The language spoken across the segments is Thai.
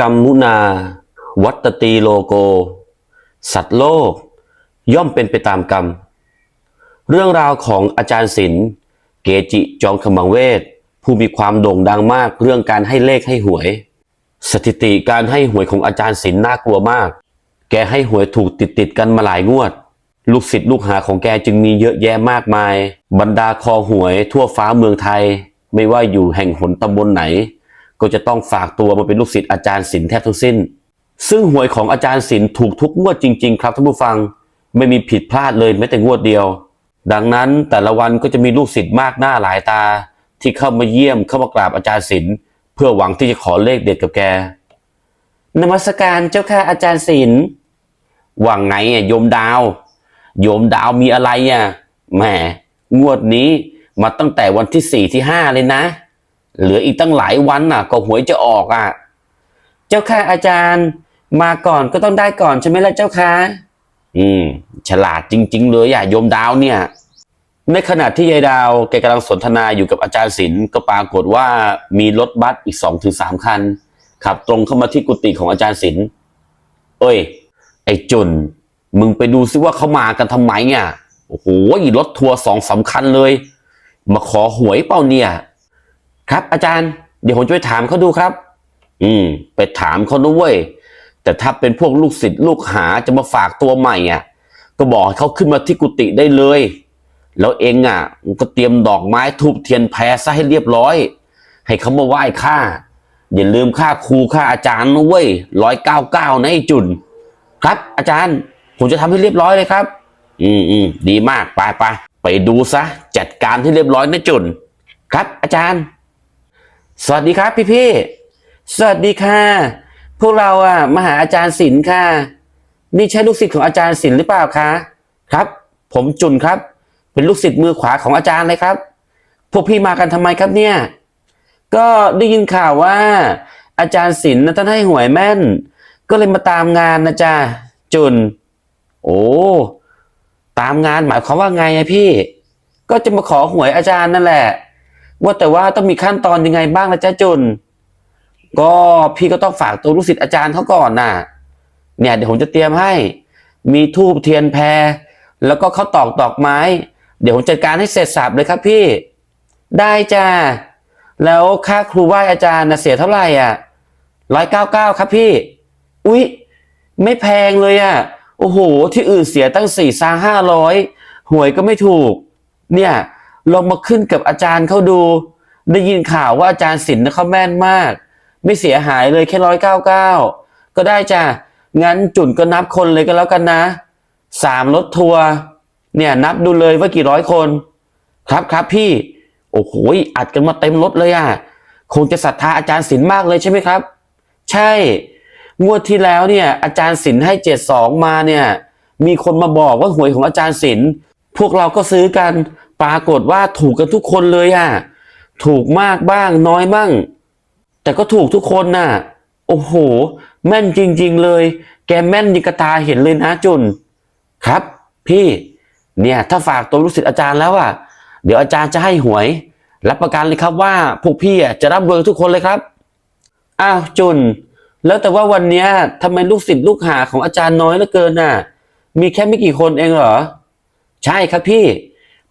กัมมุนา วัตตีโลโก สัตว์โลก ย่อมเป็นไปตามกรรม เรื่องราวของอาจารย์ศิลป์เกจิจอมขมังเวท ผู้มีความโด่งดังมากเรื่องการให้เลขให้หวย สถิติการให้หวยของอาจารย์ศิลป์น่ากลัวมาก แกให้หวยถูกติดติดกันมาหลายงวด ลูกศิษย์ลูกหาของแกจึงมีเยอะแยะมากมาย บรรดาคอหวยทั่วฟ้าเมืองไทย ไม่ว่าอยู่แห่งหนตำบลไหน ก็จะต้องฝากตัวมาเป็นลูกศิษย์อาจารย์ศิลป์แทบทั้งสิ้น ซึ่งหวยของอาจารย์ศิลป์ถูกทุกงวดจริง ๆ ครับท่านผู้ฟังไม่มีผิดพลาดเลยแม้แต่งวดเดียว ดังนั้นแต่ละวันก็จะมีลูกศิษย์มากหน้าหลายตา ที่เข้ามาเยี่ยมเข้ามากราบอาจารย์ศิลป์เพื่อหวังที่จะขอเลขเด็ดกับแกนมัสการเจ้าค่ะอาจารย์ศิลป์ว่าไงอะโยมดาว โยมดาวมีอะไรอะแหมงวดนี้มาตั้งแต่วันที่สี่ที่ห้าเลยนะ เหลืออีกตั้งหลายวันน่ะ ก็หวยจะออกอะ เจ้าค่ะอาจารย์ มาก่อนก็ต้องได้ก่อนใช่ไหมล่ะเจ้าค่ะอืม ฉลาดจริง ๆ เลยอะโยมดาวเนี่ย ในขณะที่ยายดาวแกกำลังสนทนาอยู่กับอาจารย์ศิลป์ก็ปรากฏว่ามีรถบัสอีกสองถึงสามคัน ขับตรงเข้ามาที่กุฏิของอาจารย์ศิลป์เอ้ย ไอ้จุนมึงไปดูซิว่าเขามากันทำไมอะโอ้โหรถทัวร์สองสำคัญเลย มาขอหวยเปล่าเนี่ย ครับอาจารย์ เดี๋ยวผมจะไปถามเขาดูครับ อืม ไปถามเขาด้วยแต่ถ้าเป็นพวกลูกศิษย์ลูกหาจะมาฝากตัวใหม่อะ ก็บอกเขาขึ้นมาที่กุฏิได้เลย แล้วเองอะก็เตรียมดอกไม้ทูบเทียนแพรซะให้เรียบร้อย ให้เขามาไหว้ข้าอย่าลืมค่าครูค่าอาจารย์นะเว้ยร้อยเก้าเก้านะไอ้จุนครับ อาจารย์ผมจะทำให้เรียบร้อยเลยครับ อืมอืมดีมากไปไปไปดูซะ จัดการให้เรียบร้อยนะจุนครับ อาจารย์ สวัสดีครับพี่พี่สวัสดีค่ะ พวกเราอะมาหาอาจารย์ศิลป์ค่ะ นี่ใช่ลูกศิษย์ของอาจารย์ศิลป์หรือเปล่าคะครับ ผมจุนครับ เป็นลูกศิษย์มือขวาของอาจารย์เลยครับ พวกพี่มากันทำไมครับเนี่ย ก็ได้ยินข่าวว่า อาจารย์ศิลป์นะท่านให้หวยแม่น ก็เลยมาตามงานนะจ๊ะจุน โอ้ตามงานหมายความว่าไงอะพี่ ก็จะมาขอหวยอาจารย์นั่นแหละ ว่าแต่ว่าต้องมีขั้นตอนยังไงบ้างนะจ๊ะจุนก็พี่ก็ต้องฝากตัวลูกศิษย์อาจารย์เขาก่อนน่ะ เนี่ยเดี๋ยวผมจะเตรียมให้ มีทูบเทียนแพร แล้วก็ข้าวตอกดอกไม้ เดี๋ยวผมจัดการให้เสร็จสับเลยครับพี่ ได้จ้าแล้วค่าครูไหว้อาจารย์นะเสียเท่าไหร่อะร้อยเก้าเก้าครับพี่ อุ๊ย ไม่แพงเลยอะ โอ้โห ที่อื่นเสียตั้งสี่ซาห้าร้อยหวยก็ไม่ถูก เนี่ย ลองมาขึ้นกับอาจารย์เขาดู ได้ยินข่าวว่าอาจารย์ศิลป์เขาแม่นมาก ไม่เสียหายเลยแค่ร้อยเก้าเก้าก็ได้จ้ะงั้นจุนก็นับคนเลยก็แล้วกันนะสามรถทัวร์เนี่ยนับดูเลยว่ากี่ร้อยคน ครับครับพี่ โอ้โหอัดกันมาเต็มรถเลยอะ คงจะศรัทธาอาจารย์ศิลป์มากเลยใช่ไหมครับ ใช่ งวดที่แล้วเนี่ย อาจารย์ศิลป์ให้เจ็ดสองมาเนี่ย มีคนมาบอกว่าหวยของอาจารย์ศิลป์พวกเราก็ซื้อกัน ปรากฏว่าถูกกันทุกคนเลยอะถูกมากบ้างน้อยบ้าง แต่ก็ถูกทุกคนน่ะ โอ้โห แม่นจริง ๆ เลย แกแม่นยิงกตาเห็นเลยนะจุน ครับ พี่ เนี่ย ถ้าฝากตัวลูกศิษย์อาจารย์แล้วอะเดี๋ยวอาจารย์จะให้หวย รับประกันเลยครับว่าพวกพี่จะร่ำรวยทุกคนเลยครับ อ้าวจุน แล้วแต่ว่าวันนี้ทำไมลูกศิษย์ลูกหาของอาจารย์น้อยเหลือเกินน่ะ มีแค่ไม่กี่คนเองเหรอ ใช่ครับพี่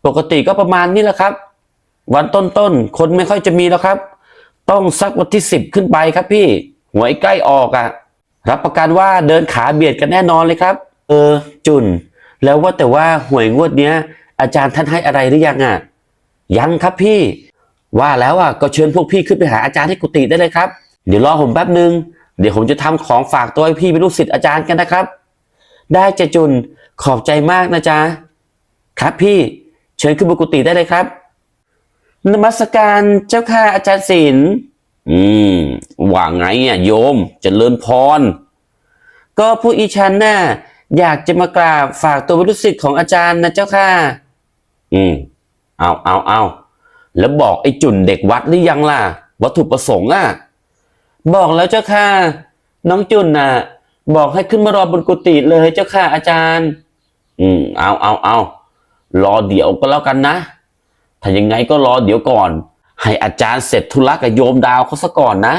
ปกติก็ประมาณนี้แหละครับ วันต้นๆคนไม่ค่อยจะมีแล้วครับ ต้องสักวันที่สิบขึ้นไปครับพี่หวยใกล้ออกอะ่ะ รับประกันว่าเดินขาเบียดกันแน่นอนเลยครับ เออ จุนแล้วว่าแต่ว่าหวยงวดเนี้ย อาจารย์ท่านให้อะไรหรือยังอะ ยังครับพี่ ว่าแล้วอะก็เชิญพวกพี่ขึ้นไปหาอาจารย์ที่กุฏิได้เลยครับ เดี๋ยวรอผมแป๊บนึงเดี๋ยวผมจะทำของฝากตัวให้พี่เป็นลูกศิษย์อาจารย์กันนะครับ ได้จะจุนขอบใจมากนะจ๊ะครับพี่ เชิญขึ้นบนกุฏิได้เลยครับ นมัสการเจ้าค่ะอาจารย์ศิลป์อืมว่าไงอะโยมจเจริญพร ก็ผู้อีฉันน่ะอยากจะมากราบฝากตัวเป็นลูกศิษย์ของอาจารย์นะเจ้าค่ะ อืมเอาเอาเอาแล้วบอกไอ้จุนเด็กวัดหรือยังล่ะ วัตถุประสงค์อะ บอกแล้วเจ้าค่ะ น้องจุนน่ะ บอกให้ขึ้นมารอบนกุฏิเลยเจ้าค่ะอาจารย์ อืมเอาเอาเอา รอเดี๋ยวก็แล้วกันนะ ถ้ายังไงก็รอเดี๋ยวก่อน ให้อาจารย์เสร็จธุระกับโยมดาวเขาซะก่อนนะ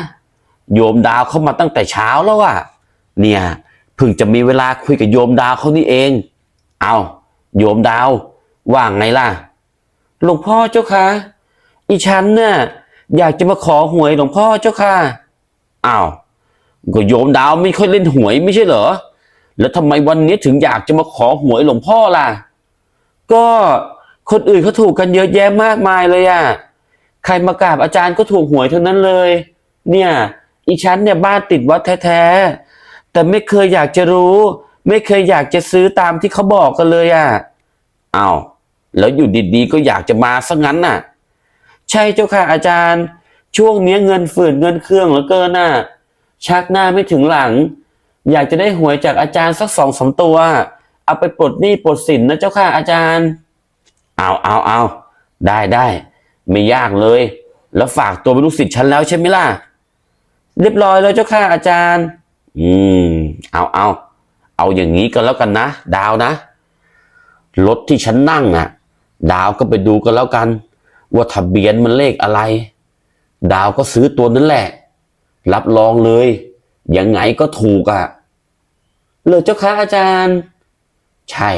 โยมดาวเข้ามาตั้งแต่เช้าแล้วอะเนี่ยเพิ่งจะมีเวลาคุยกับโยมดาวเขานี่เอง เอาโยมดาวว่าไงล่ะ หลวงพ่อเจ้าค่ะ อีฉันเนี่ยอยากจะมาขอหวยหลวงพ่อเจ้าค่ะอ้าวก็โยมดาวไม่ค่อยเล่นหวยไม่ใช่เหรอ แล้วทำไมวันนี้ถึงอยากจะมาขอหวยหลวงพ่อล่ะ ก็คนอื่นเขาถูกกันเยอะแยะมากมายเลยอะใครมากราบอาจารย์ก็ถูกหวยทั้งนั้นเลย เนี่ย อีฉันเนี่ยบ้านติดวัดแท้ๆ แต่ไม่เคยอยากจะรู้ ไม่เคยอยากจะซื้อตามที่เขาบอกกันเลยอะอ้าวแล้วอยู่ดีๆก็อยากจะมาซะงั้นน่ะ ใช่เจ้าค่ะอาจารย์ ช่วงนี้เงินฝืดเงินเครื่องเหลือเกินน่ะ ชักหน้าไม่ถึงหลัง อยากจะได้หวยจากอาจารย์สักสองสามตัว เอาไปปลดหนี้ปลดสินนะเจ้าค่ะอาจารย์ เอาเอาเอาได้ได้ไม่ยากเลย แล้วฝากตัวเป็นลูกศิษย์ฉันแล้วใช่ไหมล่ะ เรียบร้อยแล้วเจ้าค่ะอาจารย์ อืม เอาเอาเอาอย่างนี้ก็แล้วกันนะดาวนะรถที่ฉันนั่งอะ ดาวก็ไปดูกันแล้วกัน ว่าทะเบียนมันเลขอะไร ดาวก็ซื้อตัวนั้นแหละ รับรองเลยยังไงก็ถูกอะเลยเจ้าค่ะอาจารย์ ใช่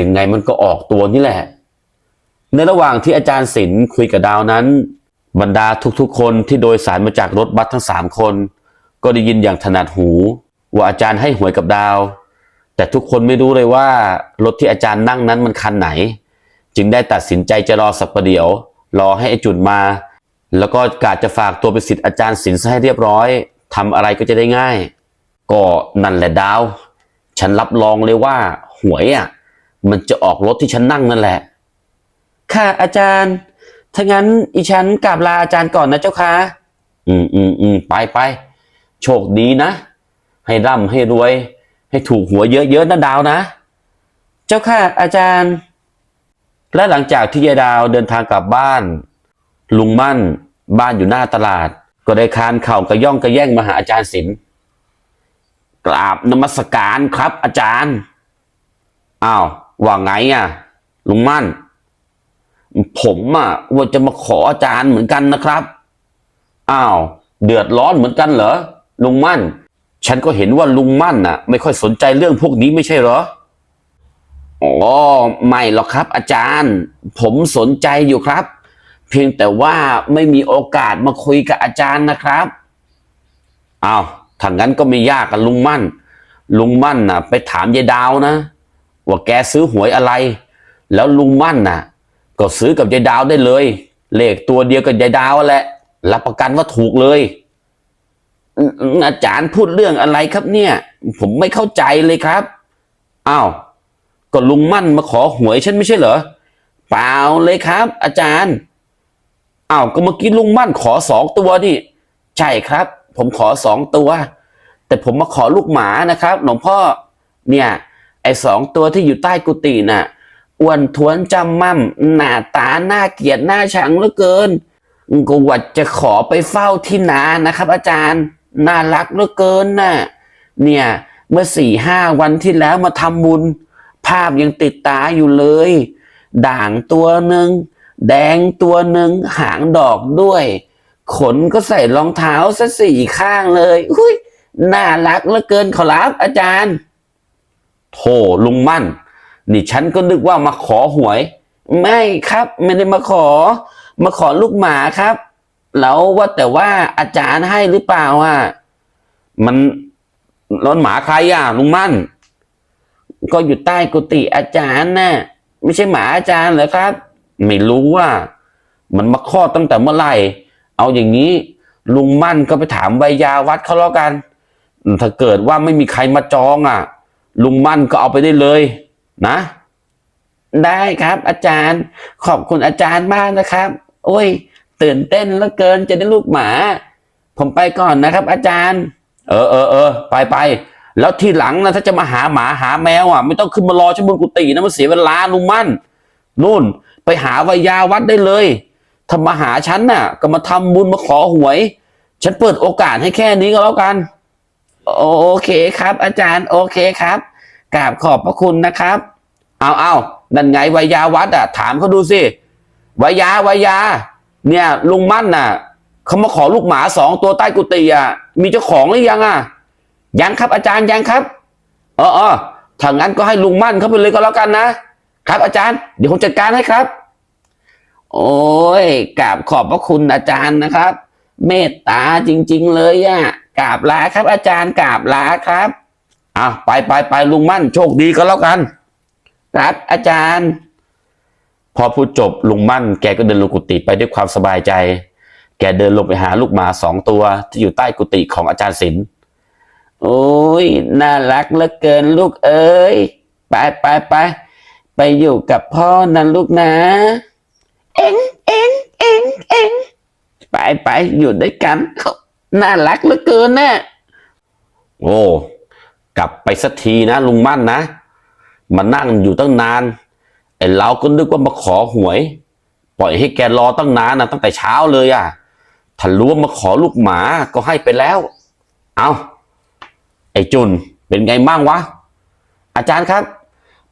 ยังไงมันก็ออกตัวนี่แหละ ในระหว่างที่อาจารย์ศิลป์คุยกับดาวนั้น บรรดาทุกๆ คนที่โดยสารมาจากรถบัสทั้งสามคน ก็ได้ยินอย่างถนัดหู ว่าอาจารย์ให้หวยกับดาว แต่ทุกคนไม่รู้เลยว่ารถที่อาจารย์นั่งนั้นมันคันไหน จึงได้ตัดสินใจจะรอสักประเดี๋ยว รอให้ไอจุนมา แล้วก็กาจะฝากตัวเป็นศิษย์อาจารย์ศิลป์ซะให้เรียบร้อยทำอะไรก็จะได้ง่าย ก็นั่นแหละดาว ฉันรับรองเลยว่า หวยอะ มันจะออกรถที่ฉันนั่งนั่นแหละ ค่ะอาจารย์ ถ้างั้นอีฉันกราบลาอาจารย์ก่อนนะเจ้าค่ะ อืมอืมอืมไปไปโชคดีนะ ให้ร่ำให้รวย ให้ถูกหัวยเยอะๆนะดาวนะ เจ้าค่ะอาจารย์ และหลังจากที่ยายดาวเดินทางกลับบ้าน ลุงมั่น บ้านอยู่หน้าตลาด ก็ได้คานเข่ากระย่องกระแย่งมาหาอาจารย์ศิลป์ กราบนมัสการครับ อาจารย์ อ้าวว่าไงอะลุงมั่น ผมอะว่าจะมาขออาจารย์เหมือนกันนะครับ อ้าว เดือดร้อนเหมือนกันเหรอลุงมั่น ฉันก็เห็นว่าลุงมั่นน่ะ ไม่ค่อยสนใจเรื่องพวกนี้ไม่ใช่เหรออ๋อไม่หรอกครับ อาจารย์ ผมสนใจอยู่ครับ เพียงแต่ว่าไม่มีโอกาสมาคุยกับอาจารย์นะครับอ้าว ถ้างั้นก็ไม่ยากกับลุงมั่น ลุงมั่นน่ะ ไปถามยายดาวนะ ว่าแกซื้อหวยอะไร แล้วลุงมั่นน่ะ ก็ซื้อกับยายดาวได้เลย เลขตัวเดียวกับยายดาวแหละ รับประกันว่าถูกเลย อาจารย์พูดเรื่องอะไรครับเนี่ย ผมไม่เข้าใจเลยครับ อ้าว ก็ลุงมั่นมาขอหวยฉันไม่ใช่เหรอ เปล่าเลยครับ อาจารย์ อ้าว ก็เมื่อกี้ลุงมั่นขอสองตัวดิใช่ครับ ผมขอสองตัว แต่ผมมาขอลูกหมานะครับหลวงพ่อเนี่ยไอ้สองตัวที่อยู่ใต้กุฏิน่ะอ้วนท้วนจำมั่มหน้าตาหน้าเกลียดหน้าชังเหลือเกินก็ว่าจะขอไปเฝ้าที่นานะครับ อาจารย์น่ารักเหลือเกินน่ะเนี่ยเมื่อสี่ห้าวันที่แล้วมาทำบุญ ภาพยังติดตาอยู่เลย ด่างตัวหนึ่งแดงตัวหนึ่งหางดอกด้วย ขนก็ใส่รองเท้าซะสี่ข้างเลยอุ้ยน่ารักเหลือเกินขอรับอาจารย์โธ่ลุงมั่นนี่ฉันก็นึกว่ามาขอหวย ไม่ครับ ไม่ได้มาขอ มาขอลูกหมาครับ แล้วว่าแต่ว่าอาจารย์ให้หรือเปล่าอะมันร้อนหมาใครอะลุงมั่น ก็อยู่ใต้กุฏิอาจารย์น่ะไม่ใช่หมาอาจารย์เหรอครับ ไม่รู้ว่า มันมาคลอดตั้งแต่เมื่อไหร่ เอาอย่างนี้ลุงมั่นก็ไปถามวัยยาวัดเขาแล้วกัน ถ้าเกิดว่าไม่มีใครมาจองอะ ลุงมั่นก็เอาไปได้เลยนะ ได้ครับ อาจารย์ ขอบคุณอาจารย์มากนะครับ โอ้ย ตื่นเต้นเหลือเกินจะได้ลูกหมา ผมไปก่อนนะครับ อาจารย์ เออเออเออไปไปแล้วทีหลังนะถ้าจะมาหาหมาหาแมวอะ ไม่ต้องขึ้นมารอชั้นบนกุฏินะมันเสียเวลาลุงมั่นนู่น ไปหาวิยาวัดได้เลย ถ้ามาหาฉันน่ะ ก็มาทำบุญมาขอหวย ฉันเปิดโอกาสให้แค่นี้ก็แล้วกัน โอเคครับ อาจารย์ โอเคครับกราบขอบพระคุณนะครับ เอาเอานั่นไงวิยาวัดอะ ถามเขาดูสิวิยาวิยา เนี่ย ลุงมั่นน่ะเขามาขอลูกหมาสองตัวใต้กุฏิอะ มีเจ้าของหรือยังอะ ยังครับอาจารย์ยังครับเออเออถ้างั้นก็ให้ลุงมั่นเขาไปเลยก็แล้วกันนะครับ อาจารย์ เดี๋ยวผมจัดการให้ครับ โอ้ยกราบขอบพระคุณอาจารย์นะครับ เมตตาจริง ๆ เลยอะกราบลาครับ อาจารย์กราบลาครับอะไปไปไปลุงมั่นโชคดีก็แล้วกัน ครับอาจารย์ พอพูดจบลุงมั่น แกก็เดินลงกุฏิไปด้วยความสบายใจ แกเดินลงไปหาลูกหมาสองตัว ที่อยู่ใต้กุฏิของอาจารย์ศิลป์โอ้ยน่ารักเหลือเกินลูกเอ้ยไปไปไปไปอยู่กับพ่อนะลูกนะ เอ็งเอ็งเอ็งเอ็งไปไปอยู่ด้วยกัน น่ารักเหลือเกินน่ะโอ้กลับไปสักทีนะลุงมั่นนะ มานั่งอยู่ตั้งนานไอ้เราก็นึกว่ามาขอหวย ปล่อยให้แกรอตั้งนานนะตั้งแต่เช้าเลยอะถ้ารู้ว่ามาขอลูกหมาก็ให้ไปแล้ว เอาไอ้จุนเป็นไงบ้างวะ อาจารย์ครับ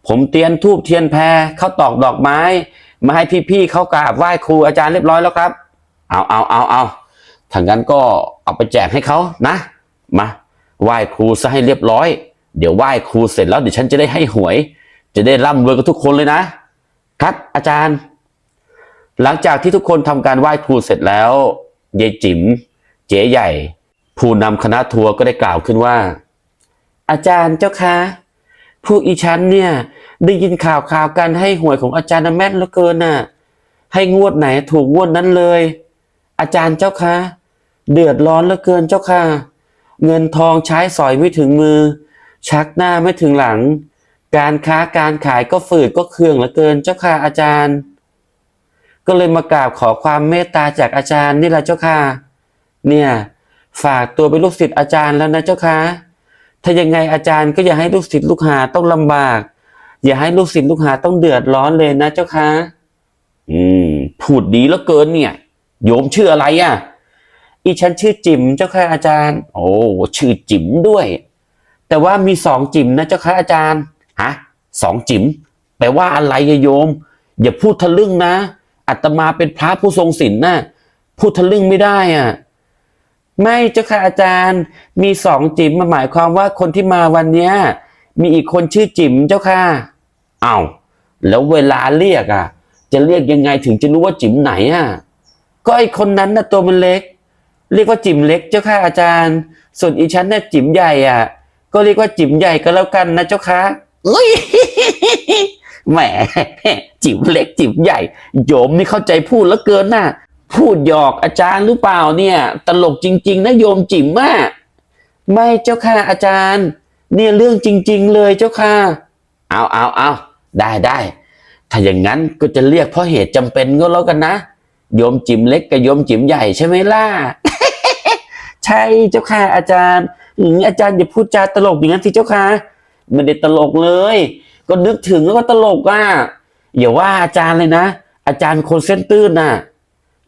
ผมเตียมทูบเทียนแพรเข้าวตอกดอกไม้ มาให้พี่ๆเขากราบไหว้ครูอาจารย์เรียบร้อยแล้วครับ เอาเอาเอาเอาถ้างั้นก็เอาไปแจกให้เขานะ มาไหว้ครูซะให้เรียบร้อย เดี๋ยวไหว้ครูเสร็จแล้วเดี๋ยวฉันจะได้ให้หวย จะได้ร่ำรวยกับทุกคนเลยนะ ครับอาจารย์ หลังจากที่ทุกคนทำการไหว้ครูเสร็จแล้วยายจิ๋มเจ๊ใหญ่ ผู้นำคณะทัวร์ก็ได้กล่าวขึ้นว่า อาจารย์เจ้าคะพวกอีฉันเนี่ย ได้ยินข่าวข่าวการให้หวยของอาจารย์แม่นเหลือเกินน่ะ ให้งวดไหนถูกงวดนั้นเลย อาจารย์เจ้าคะเดือดร้อนเหลือเกินเจ้าค่ะ เงินทองใช้สอยไม่ถึงมือ ชักหน้าไม่ถึงหลัง การค้าการขายก็ฝืดก็เคืองเหลือเกินเจ้าค่ะอาจารย์ ก็เลยมากราบขอความเมตตาจากอาจารย์นี่แหละเจ้าค่ะ เนี่ยฝากตัวเป็นลูกศิษย์อาจารย์แล้วนะเจ้าค่ะถ้ายังไงอาจารย์ก็อย่าให้ลูกศิษย์ลูกหาต้องลำบาก อย่าให้ลูกศิษย์ลูกหาต้องเดือดร้อนเลยนะเจ้าค่ะอืมพูดดีแล้วเกินเนี่ย โยมชื่ออะไรอะ อีฉันชื่อจิ๋มเจ้าค่ะอาจารย์ โอ้ชื่อจิ๋มด้วย แต่ว่ามีสองจิ๋มนะเจ้าค่ะอาจารย์ฮะสองจิ๋มแปลว่าอะไรโยม อย่าพูดทะลึ่งนะอาตมาเป็นพระผู้ทรงศีลน่ะพูดทะลึ่งไม่ได้อะไม่เจ้าค่ะอาจารย์ มีสองจิ๋มมาหมายความว่าคนที่มาวันเนี้ย มีอีกคนชื่อจิ๋มเจ้าค่ะอ้าวแล้วเวลาเรียกอะ จะเรียกยังไงถึงจะรู้ว่าจิ๋มไหนอะ ก็ไอคนนั้นน่ะตัวมันเล็ก เรียกว่าจิ๋มเล็กเจ้าค่ะอาจารย์ ส่วนอีฉันน่ะจิ๋มใหญ่อะ ก็เรียกว่าจิ๋มใหญ่ก็แล้วกันนะเจ้าค่ะอุ้ยแหมจิ๋มเล็กจิ๋มใหญ่ โยมนี่เข้าใจพูดแล้วเกินน่ะ พูดหยอกอาจารย์หรือเปล่าเนี่ย ตลกจริง ๆนะโยมจิ๋มมากไม่เจ้าค่ะอาจารย์ เนี่ยเรื่องจริง ๆ เลยเจ้าค่ะ เอาเอาเอาได้ได้ถ้าอย่างนั้นก็จะเรียกเพราะเหตุจำเป็นก็แล้วกันนะโยมจิ๋มเล็กกับโยมจิ๋มใหญ่ใช่ไหมล่ะ ใช่เจ้าค่ะอาจารย์อืมอาจารย์อย่าพูดจาตลกอย่างนั้นสิเจ้าค่ะไม่ได้ตลกเลย ก็นึกถึงแล้วก็ตลกอะอย่าว่าอาจารย์เลยนะ อาจารย์คนเส้นตื้นน่ะ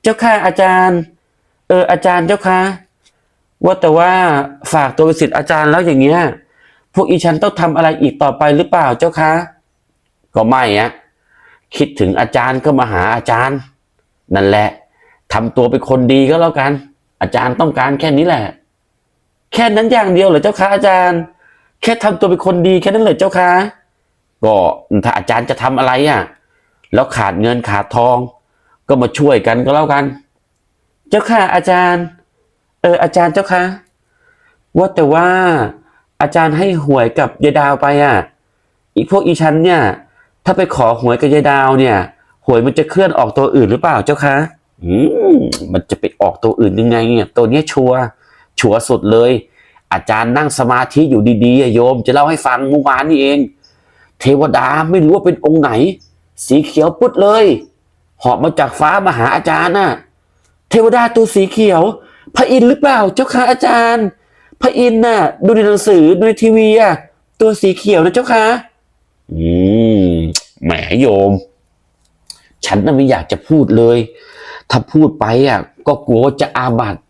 เจ้าค่ะอาจารย์ เอออาจารย์เจ้าค่ะว่าแต่ว่าฝากตัวเป็นศิษย์อาจารย์แล้วอย่างเงี้ย พวกอีฉันต้องทำอะไรอีกต่อไปหรือเปล่าเจ้าคะ ก็ไม่อะคิดถึงอาจารย์ก็มาหาอาจารย์ นั่นแหละทำตัวเป็นคนดีก็แล้วกัน อาจารย์ต้องการแค่นี้แหละ แค่นั้นอย่างเดียวเหรอเจ้าคะอาจารย์ แค่ทำตัวเป็นคนดีแค่นั้นเหรอเจ้าคะก็ถ้าอาจารย์จะทำอะไรอะ แล้วขาดเงินขาดทอง ก็มาช่วยกันก็แล้วกัน เจ้าค่ะอาจารย์ เอออาจารย์เจ้าค่ะว่าแต่ว่า อาจารย์ให้หวยกับยายดาวไปอะ อีกพวกอีชั้นเนี่ย ถ้าไปขอหวยกับยายดาวเนี่ย หวยมันจะเคลื่อนออกตัวอื่นหรือเปล่าเจ้าคะ อืมมันจะไปออกตัวอื่นยังไงเนี่ยตัวเนี้ยชัวร์ชัวร์สุดเลย อาจารย์นั่งสมาธิอยู่ดีๆโยม จะเล่าให้ฟังเมื่อวานนี่เอง เทวดาไม่รู้ว่าเป็นองค์ไหน สีเขียวปุ๊ดเลยหาะมาจากฟ้ามาหาอาจารย์น่ะ เทวดาตัวสีเขียว พระอินทร์หรือเปล่าเจ้าค่ะอาจารย์ พระอินทร์น่ะ ดูในหนังสือดูในทีวีอะตัวสีเขียวนะเจ้าค่ะอืมแหมโยม ฉันน่ะไม่อยากจะพูดเลย ถ้าพูดไปอะ ก็กลัวจะอาบัติ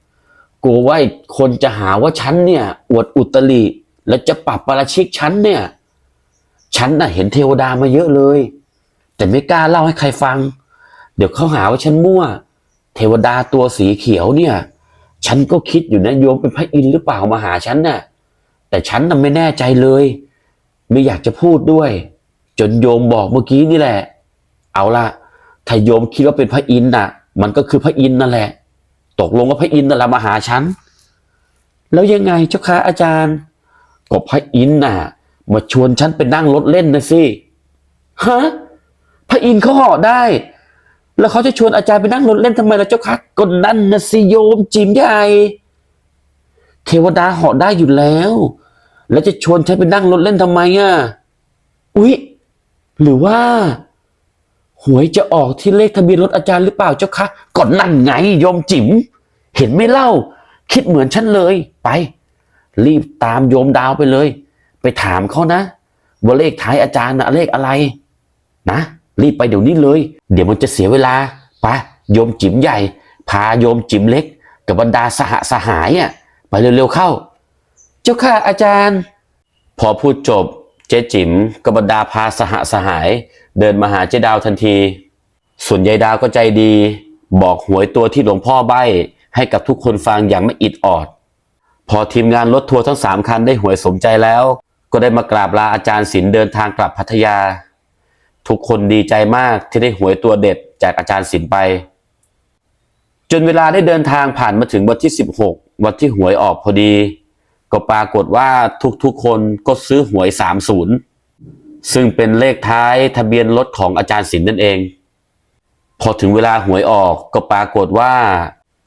กลัวว่าคนจะหาว่าฉันเนี่ย อวดอุตริแล้วจะปรับประชิกฉันเนี่ย ฉันน่ะเห็นเทวดามาเยอะเลย แต่ไม่กล้าเล่าให้ใครฟัง เดี๋ยวเขาหาว่าฉันมั่ว เทวดาตัวสีเขียวเนี่ย ฉันก็คิดอยู่นะโยมเป็นพระอินทร์หรือเปล่ามาหาฉันน่ะ แต่ฉันน่ะไม่แน่ใจเลย ไม่อยากจะพูดด้วย จนโยมบอกเมื่อกี้นี่แหละ เอาละถ้าโยมคิดว่าเป็นพระอินทร์น่ะ มันก็คือพระอินทร์นั่นแหละ ตกลงว่าพระอินทร์นั่นแหละมาหาฉัน แล้วยังไงเจ้าคะอาจารย์ ก็พระอินทร์น่ะ มาชวนฉันไปนั่งรถเล่นนะสิฮะพระอินทร์เขาเหาะได้ แล้วเขาจะชวนอาจารย์ไปนั่งรถเล่นทำไมล่ะเจ้าคะก็นั่นนะสิโยมจิมใหญ่ เทวดาเหาะได้อยู่แล้ว แล้วจะชวนฉันไปนั่งรถเล่นทำไมอะอุ๊ยหรือว่า หวยจะออกที่เลขทะเบียนรถอาจารย์หรือเปล่าเจ้าคะก่อนนั่นไงโยมจิ๋มเห็นไม่เล่า คิดเหมือนฉันเลยไป รีบตามโยมดาวไปเลย ไปถามเขานะว่าเลขท้ายอาจารย์นะเลขอะไร นะ รีบไปเดี๋ยวนี้เลย เดี๋ยวมันจะเสียเวลาไปโยมจิ๋มใหญ่ พาโยมจิ๋มเล็ก กับบรรดาสหสหายอะไปเร็วๆเข้า เจ้าค่ะอาจารย์ พอพูดจบเจ๊จิ๋มกับบรรดาพาสหสหาย เดินมาหาเจ๊ดาวทันที ส่วนยายดาวก็ใจดี บอกหวยตัวที่หลวงพ่อใบ้ให้กับทุกคนฟังอย่างไม่อิดออด พอทีมงานรถทัวร์ทั้งสามคันได้หวยสมใจแล้ว ก็ได้มากราบลาอาจารย์ศิลเดินทางกลับพัทยา ทุกคนดีใจมากที่ได้หวยตัวเด็ดจากอาจารย์ศิลป์ไป จนเวลาได้เดินทางผ่านมาถึงวันที่ 16 วันที่หวยออกพอดี ก็ปรากฏว่าทุกๆคนก็ซื้อหวย 30 ซึ่งเป็นเลขท้ายทะเบียนรถของอาจารย์ศิลป์นั่นเอง พอถึงเวลาหวยออกก็ปรากฏว่า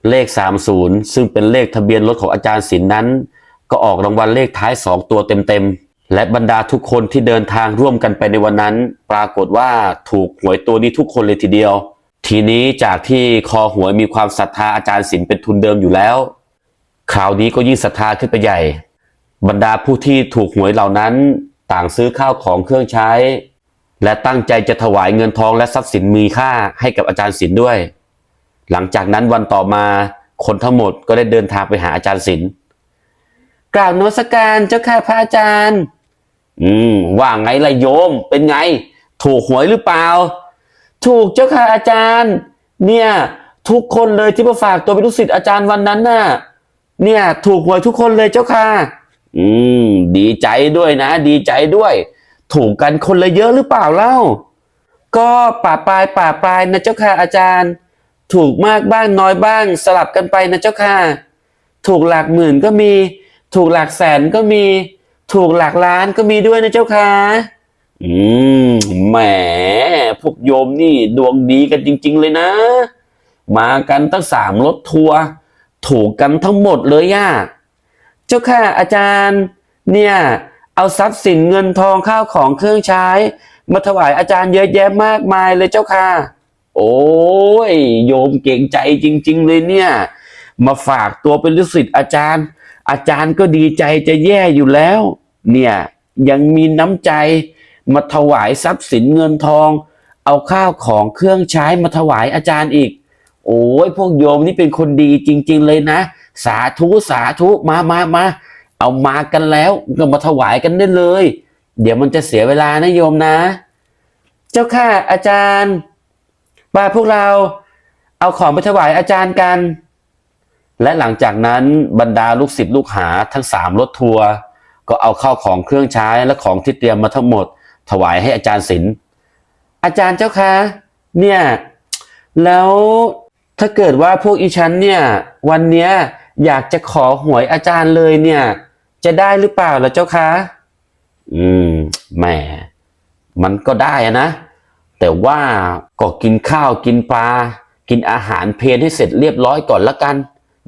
เลข 30 ซึ่งเป็นเลขทะเบียนรถของอาจารย์ศิลป์นั้น ก็ออกรางวัลเลขท้าย 2 ตัวเต็มๆ และบรรดาทุกคนที่เดินทางร่วมกันไปในวันนั้น ปรากฏว่าถูกหวยตัวนี้ทุกคนเลยทีเดียว ทีนี้จากที่คอหวยมีความศรัทธาอาจารย์ศิลป์เป็นทุนเดิมอยู่แล้วคราวนี้ก็ยิ่งศรัทธาขึ้นไปใหญ่ บรรดาผู้ที่ถูกหวยเหล่านั้น ต่างซื้อข้าวของเครื่องใช้ และตั้งใจจะถวายเงินทองและทรัพย์สินมีค่าให้กับอาจารย์ศิลป์ด้วย หลังจากนั้นวันต่อมาคนทั้งหมดก็ได้เดินทางไปหาอาจารย์ศิลป์กราบนมัสการเจ้าค่ะพระอาจารย์ อืม ว่าไงล่ะโยม เป็นไง ถูกหวยหรือเปล่า ถูกเจ้าค่ะอาจารย์ เนี่ย ทุกคนเลยที่มาฝากตัวเป็นลูกศิษย์อาจารย์วันนั้นน่ะ เนี่ย ถูกหวยทุกคนเลยเจ้าค่ะ อืม ดีใจด้วยนะ ดีใจด้วย ถูกกันคนละเยอะหรือเปล่าเล่า ก็ป่าปลายป่าปลายนะเจ้าค่ะอาจารย์ ถูกมากบ้างน้อยบ้าง สลับกันไปนะเจ้าค่ะ ถูกหลักหมื่นก็มี ถูกหลักแสนก็มี ถูกหลักล้านก็มีด้วยนะเจ้าค่ะ อืม แหม พวกโยมนี่ดวงดีกันจริง ๆ เลยนะ มากันตั้งสามรถทัวร์ถูกกันทั้งหมดเลยย่าเจ้าค่ะอาจารย์ เนี่ย เอาทรัพย์สินเงินทองข้าวของเครื่องใช้ มาถวายอาจารย์เยอะแยะมากมายเลยเจ้าค่ะ โอ้ย โยมเก่งใจจริง ๆ เลยเนี่ย มาฝากตัวเป็นลูกศิษย์อาจารย์ อาจารย์ก็ดีใจจะแย่อยู่แล้ว เนี่ยยังมีน้ำใจมาถวายทรัพย์สินเงินทอง เอาข้าวของเครื่องใช้มาถวายอาจารย์อีก โอ้ยพวกโยมนี่เป็นคนดีจริง ๆ เลยนะ สาธุสาธุมามามาเอามากันแล้วก็มาถวายกันได้เลย เดี๋ยวมันจะเสียเวลานะโยมนะ เจ้าค่ะอาจารย์มาพวกเราเอาของไปถวายอาจารย์กัน และหลังจากนั้นบรรดาลูกศิษย์ลูกหาทั้งสามรถทัวร์ ก็เอาเข้าวของเครื่องใช้และของที่เตรียมมาทั้งหมด ถวายให้อาจารย์ศิลป์อาจารย์เจ้าคะเนี่ยแล้วถ้าเกิดว่าพวกอีฉันเนี่ย วันเนี้ยอยากจะขอหวยอาจารย์เลยเนี่ย จะได้หรือเปล่าล่ะเจ้าคะอืมแหมมันก็ได้นะ แต่ว่าก็กินข้าวกินปลา กินอาหารเพลนให้เสร็จเรียบร้อยก่อนละกัน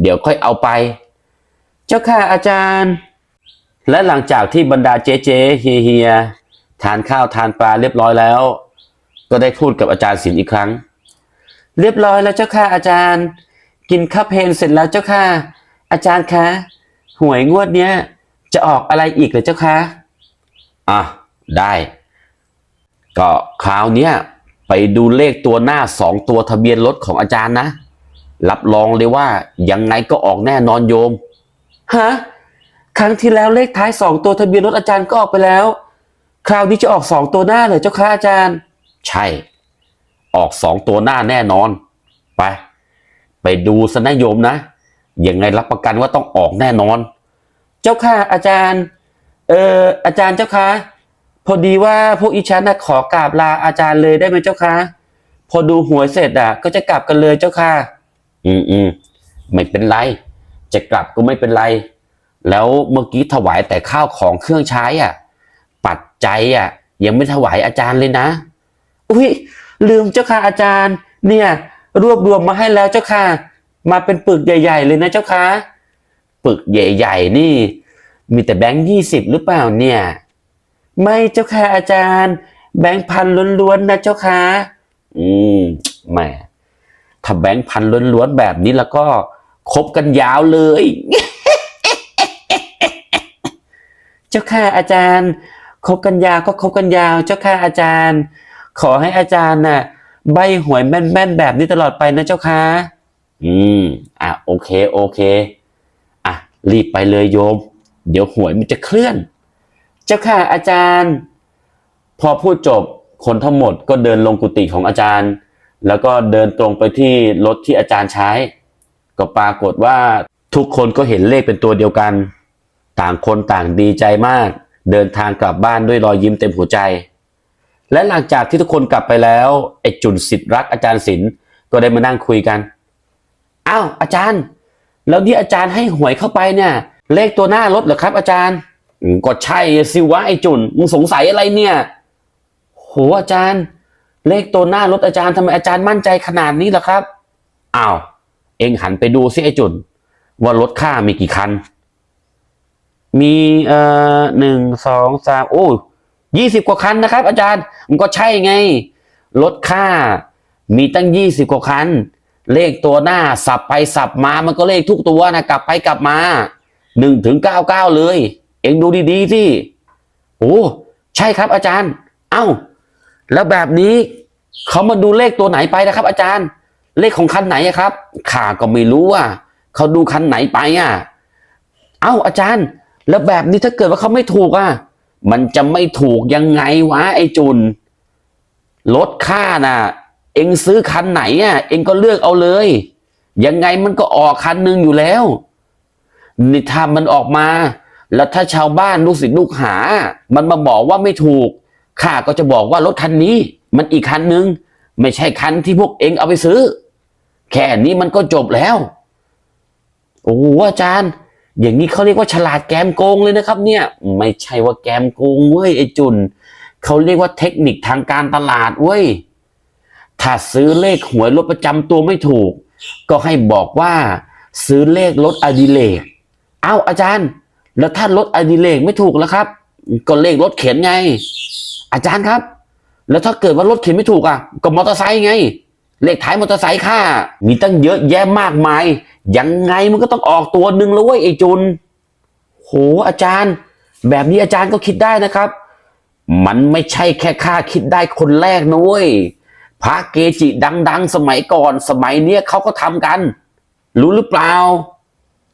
เดี๋ยวค่อยเอาไป เจ้าค่ะอาจารย์ และหลังจากที่บรรดาเจ๊เจ๊เฮียเฮียทานข้าวทานปลาเรียบร้อยแล้ว ก็ได้พูดกับอาจารย์ศิลป์อีกครั้ง เรียบร้อยแล้วเจ้าค่ะอาจารย์ กินข้าวเพลนเสร็จแล้วเจ้าค่ะอาจารย์คะหวยงวดเนี้ยจะออกอะไรอีกเหรอเจ้าคะอะได้ ก็คราวเนี้ยไปดูเลขตัวหน้าสองตัวทะเบียนรถของอาจารย์นะ รับรองเลยว่ายังไงก็ออกแน่นอนโยม ฮะ ครั้งที่แล้วเลขท้ายสองตัวทะเบียนรถอาจารย์ก็ออกไปแล้ว คราวนี้จะออกสองตัวหน้าเลยเจ้าค่ะอาจารย์ ใช่ ออกสองตัวหน้าแน่นอน ไป ไปดูสนะโยมนะ ยังไงรับประกันว่าต้องออกแน่นอน เจ้าค่ะอาจารย์ เอออาจารย์เจ้าค่ะพอดีว่าพวกอีฉันนะขอกราบลาอาจารย์เลยได้ไหมเจ้าค่ะพอดูหวยเสร็จอะ ก็จะกลับกันเลยเจ้าค่ะ อืมอืมไม่เป็นไร จะกลับก็ไม่เป็นไร แล้วเมื่อกี้ถวายแต่ข้าวของเครื่องใช้อะ ปัจจัยอะ ยังไม่ถวายอาจารย์เลยนะ อุ้ยลืมเจ้าค่ะอาจารย์ เนี่ย รวบรวมมาให้แล้วเจ้าค่ะ มาเป็นปึกใหญ่ ๆ เลยนะเจ้าค่ะปึกใหญ่ ๆ นี่ มีแต่แบงค์ยี่สิบหรือเปล่าเนี่ย ไม่เจ้าค่ะอาจารย์ แบงค์พันล้วนๆนะเจ้าค่ะอืมแหมถ้าแบงค์พันล้วนๆแบบนี้แล้วก็คบกันยาวเลย เจ้าค่ะอาจารย์คบกันยาวก็คบกันยาว เจ้าค่ะอาจารย์ ขอให้อาจารย์น่ะใบหวยแม่นๆแบบนี้ตลอดไปนะเจ้าค่ะอืมอะโอเคโอเคอะรีบไปเลยโยม เดี๋ยวหวยมันจะเคลื่อน เจ้าค่ะอาจารย์ พอพูดจบคนทั้งหมดก็เดินลงกุฏิของอาจารย์ แล้วก็เดินตรงไปที่รถที่อาจารย์ใช้ ก็ปรากฏว่าทุกคนก็เห็นเลขเป็นตัวเดียวกัน ต่างคนต่างดีใจมาก เดินทางกลับบ้านด้วยรอยยิ้มเต็มหัวใจ และหลังจากที่ทุกคนกลับไปแล้วไอ้จุนสิทธิ์รักอาจารย์ศิลป์ก็ได้มานั่งคุยกันอ้าวอาจารย์ แล้วที่อาจารย์ให้หวยเข้าไปเนี่ย เลขตัวหน้ารถเหรอครับ อาจารย์ก็ใช่สิวะไอ้จุนมึงสงสัยอะไรเนี่ยโหอาจารย์ เลขตัวหน้ารถอาจารย์ทำไมอาจารย์มั่นใจขนาดนี้ล่ะครับอ้าวเอ็งหันไปดูสิไอ้จุนว่ารถข้ามีกี่คัน มีเอ่อหนึ่งสองสามโอ้ยี่สิบกว่าคันนะครับ อาจารย์มันก็ใช่ไงรถข้ามีตั้งยี่สิบกว่าคัน เลขตัวหน้าสับไปสับมามันก็เลขทุกตัวนะกลับไปกลับมาหนึ่งถึงเก้าเก้าเลย เอ็งดูดีๆสิโอ้ใช่ครับอาจารย์ เอ้า แล้วแบบนี้เขามาดูเลขตัวไหนไปนะครับ อาจารย์ เลขของคันไหนครับข้าก็ไม่รู้อะเขาดูคันไหนไปอะ เอ้าอาจารย์ แล้วแบบนี้ถ้าเกิดว่าเขาไม่ถูกอะ มันจะไม่ถูกยังไงวะไอ้จุนรถค่าน่ะ เอ็งซื้อคันไหนอะ เอ็งก็เลือกเอาเลย ยังไงมันก็ออกคันหนึ่งอยู่แล้วนี่ถ้ามันออกมา แล้วถ้าชาวบ้านลูกศิษย์ลูกหา มันมาบอกว่าไม่ถูกข้าก็จะบอกว่ารถคันนี้ มันอีกคันหนึ่งไม่ใช่คันที่พวกเอ็งเอาไปซื้อ แค่นี้มันก็จบแล้ว โอ้โหอาจารย์ อย่างนี้เขาเรียกว่าฉลาดแกมโกงเลยนะครับ เนี่ย ไม่ใช่ว่าแกมโกงเว้ยไอ้จุนเขาเรียกว่าเทคนิคทางการตลาดเว้ยถ้าซื้อเลขหวยรถประจำตัวไม่ถูก ก็ให้บอกว่าซื้อเลขรถอดิเรกเอ้าอาจารย์ แล้วถ้ารถอดิเรกไม่ถูกแล้วครับ ก็เลขรถเข็นไง อาจารย์ครับ แล้วถ้าเกิดว่ารถเข็นไม่ถูกอะ ก็มอเตอร์ไซค์ไง เลขท้ายมอเตอร์ไซค์ค่ามีตั้งเยอะแยะมากมาย ยังไงมันก็ต้องออกตัวหนึ่งแล้วเว้ยไอ้จุน โหอาจารย์ แบบนี้อาจารย์ก็คิดได้นะครับ มันไม่ใช่แค่ข้าคิดได้คนแรกนะเว้ย พระเกจิดัง ๆ สมัยก่อนสมัยเนี้ยเขาก็ทำกัน รู้หรือเปล่า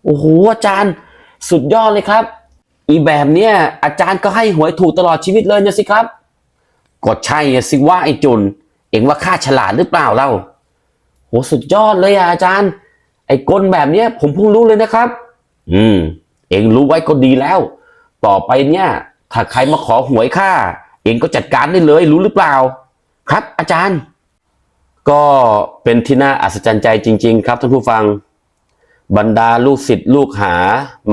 โอ้โหอาจารย์สุดยอดเลยครับ อีแบบเนี้ยอาจารย์ก็ให้หวยถูกตลอดชีวิตเลยนะสิครับ ก็ใช่สิว่าไอ้จุน เองว่าข้าฉลาดหรือเปล่าเล่าโหสุดยอดเลยอะอาจารย์ ไอ้กลแบบเนี้ย ผมเพิ่งรู้เลยนะครับ อืม เองรู้ไว้ก็ดีแล้ว ต่อไปเนี่ย ถ้าใครมาขอหวยข้าเองก็จัดการได้เลย รู้หรือเปล่า ครับ อาจารย์ ก็เป็นที่น่าอัศจรรย์ใจจริง ๆ ครับท่านผู้ฟัง บรรดาลูกศิษย์ลูกหา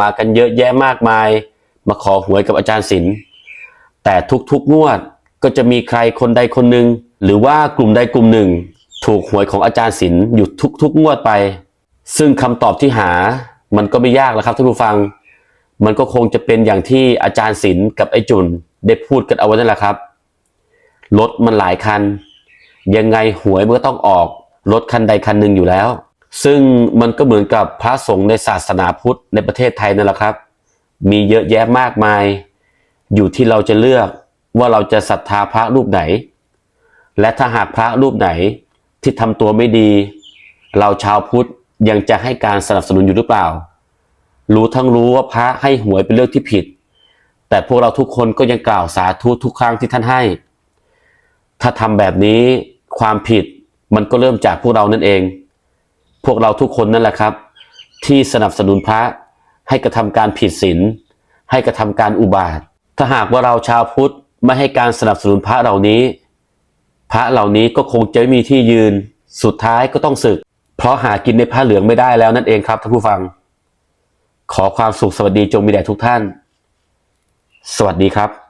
มากันเยอะแยะมากมาย มาขอหวยกับอาจารย์ศิลป์แต่ทุกๆงวดก็จะมีใครคนใดคนหนึ่ง หรือว่ากลุ่มใดกลุ่มหนึ่ง ถูกหวยของอาจารย์ศิลป์อยู่ทุกๆงวดไป ซึ่งคำตอบที่หามันก็ไม่ยากแล้วครับท่านผู้ฟัง มันก็คงจะเป็นอย่างที่อาจารย์ศิลป์กับไอ้จุนได้พูดกันเอาไว้นั่นแหละครับรถมันหลายคัน ยังไงหวยมันก็ต้องออกรถคันใดคันหนึ่งอยู่แล้ว ซึ่งมันก็เหมือนกับพระสงฆ์ในศาสนาพุทธในประเทศไทยนั่นแหละครับ มีเยอะแยะมากมาย อยู่ที่เราจะเลือกว่าเราจะศรัทธาพระรูปไหน และถ้าหากพระรูปไหนที่ทำตัวไม่ดี เราชาวพุทธยังจะให้การสนับสนุนอยู่หรือเปล่า รู้ทั้งรู้ว่าพระให้หวยเป็นเรื่องที่ผิด แต่พวกเราทุกคนก็ยังกล่าวสาธุทุกครั้งที่ท่านให้ ถ้าทำแบบนี้ความผิดมันก็เริ่มจากพวกเรานั่นเอง พวกเราทุกคนนั่นแหละครับ ที่สนับสนุนพระให้กระทำการผิดศีลให้กระทำการอุบาท ถ้าหากว่าเราชาวพุทธไม่ให้การสนับสนุนพระเหล่านี้ ระเหล่านี้ก็คงจะไม่มีที่ยืน สุดท้ายก็ต้องศึก เพราะหากินในผ้าเหลืองไม่ได้แล้วนั่นเองครับท่านผู้ฟัง ขอความสุขสวัสดีจงมีแด่ทุกท่าน สวัสดีครับ